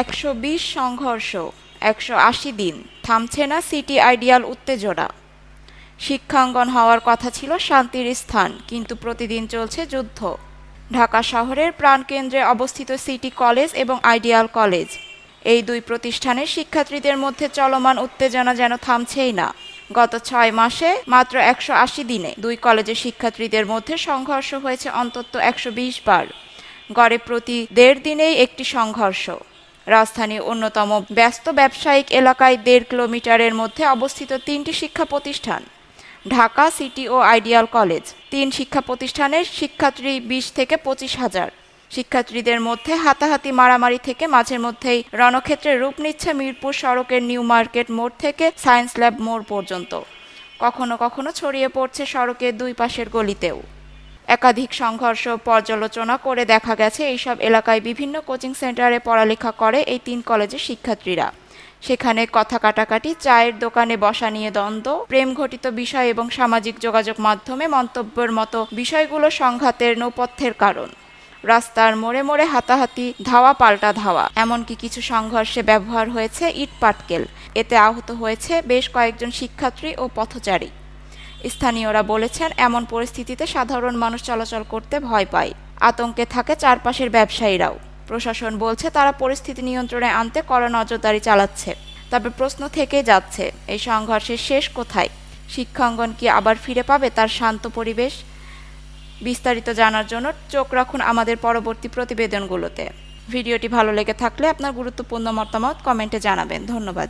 একশো বিশ সংঘর্ষ, একশো আশি দিন। থামছে না সিটি আইডিয়াল উত্তেজনা। শিক্ষাঙ্গন হওয়ার কথা ছিল শান্তির স্থান, কিন্তু প্রতিদিন চলছে যুদ্ধ। ঢাকা শহরের প্রাণকেন্দ্রে অবস্থিত সিটি কলেজ এবং আইডিয়াল কলেজ। এই দুই প্রতিষ্ঠানের শিক্ষার্থীদের মধ্যে চলমান উত্তেজনা যেন থামছেই না। গত ছয় মাসে মাত্র একশো আশি দিনে দুই কলেজের শিক্ষার্থীদের মধ্যে সংঘর্ষ হয়েছে অন্তত একশো বিশ বার। গড়ে প্রতি দেড় দিনেই একটি সংঘর্ষ। রাজধানীর অন্যতম ব্যস্ত ব্যবসায়িক এলাকায় দেড় কিলোমিটারের মধ্যে অবস্থিত তিনটি শিক্ষা প্রতিষ্ঠান, ঢাকা সিটি ও আইডিয়াল কলেজ। তিন শিক্ষা প্রতিষ্ঠানের শিক্ষার্থী বিশ থেকে পঁচিশ হাজার। শিক্ষার্থীদের মধ্যে হাতাহাতি মারামারি থেকে মাঝে মধ্যেই রণক্ষেত্রে রূপ নিচ্ছে মিরপুর সড়কের নিউ মার্কেট মোড় থেকে সায়েন্স ল্যাব মোড় পর্যন্ত। কখনো কখনো ছড়িয়ে পড়ছে সড়কের দুই পাশের গলিতেও। একাধিক সংঘর্ষ পর্যালোচনা করে দেখা গেছে, এইসব এলাকায় বিভিন্ন কোচিং সেন্টারে পড়ালেখা করে এই তিন কলেজের শিক্ষার্থীরা। সেখানে কথা কাটাকাটি, চায়ের দোকানে বসা নিয়ে দ্বন্দ্ব প্রেম ঘটিত বিষয় এবং সামাজিক যোগাযোগ মাধ্যমে মন্তব্যের মতো বিষয়গুলো সংঘাতের নৌপথ্যের কারণ। রাস্তার মোড়ে মোড়ে হাতাহাতি ধাওয়া, পাল্টা ধাওয়া। এমনকি কিছু সংঘর্ষে ব্যবহার হয়েছে ইট পাটকেল এতে আহত হয়েছে বেশ কয়েকজন শিক্ষার্থী ও পথচারী। স্থানীয়রা বলেছেন, এমন পরিস্থিতিতে সাধারণ মানুষ চলাচল করতে ভয় পায়। আতঙ্কে থাকে চারপাশের ব্যবসায়ীরাও। প্রশাসন বলছে, তারা পরিস্থিতি নিয়ন্ত্রণে আনতে কড়া নজরদারি চালাচ্ছে। তবে প্রশ্ন থেকে যাচ্ছে, এই সংঘর্ষের শেষ কোথায়? শিক্ষাঙ্গন কি আবার ফিরে পাবে তার শান্ত পরিবেশ? বিস্তারিত জানার জন্য চোখ রাখুন আমাদের পরবর্তী প্রতিবেদনগুলোতে। ভিডিওটি ভালো লেগে থাকলে আপনার গুরুত্বপূর্ণ মতামত কমেন্টে জানাবেন। ধন্যবাদ।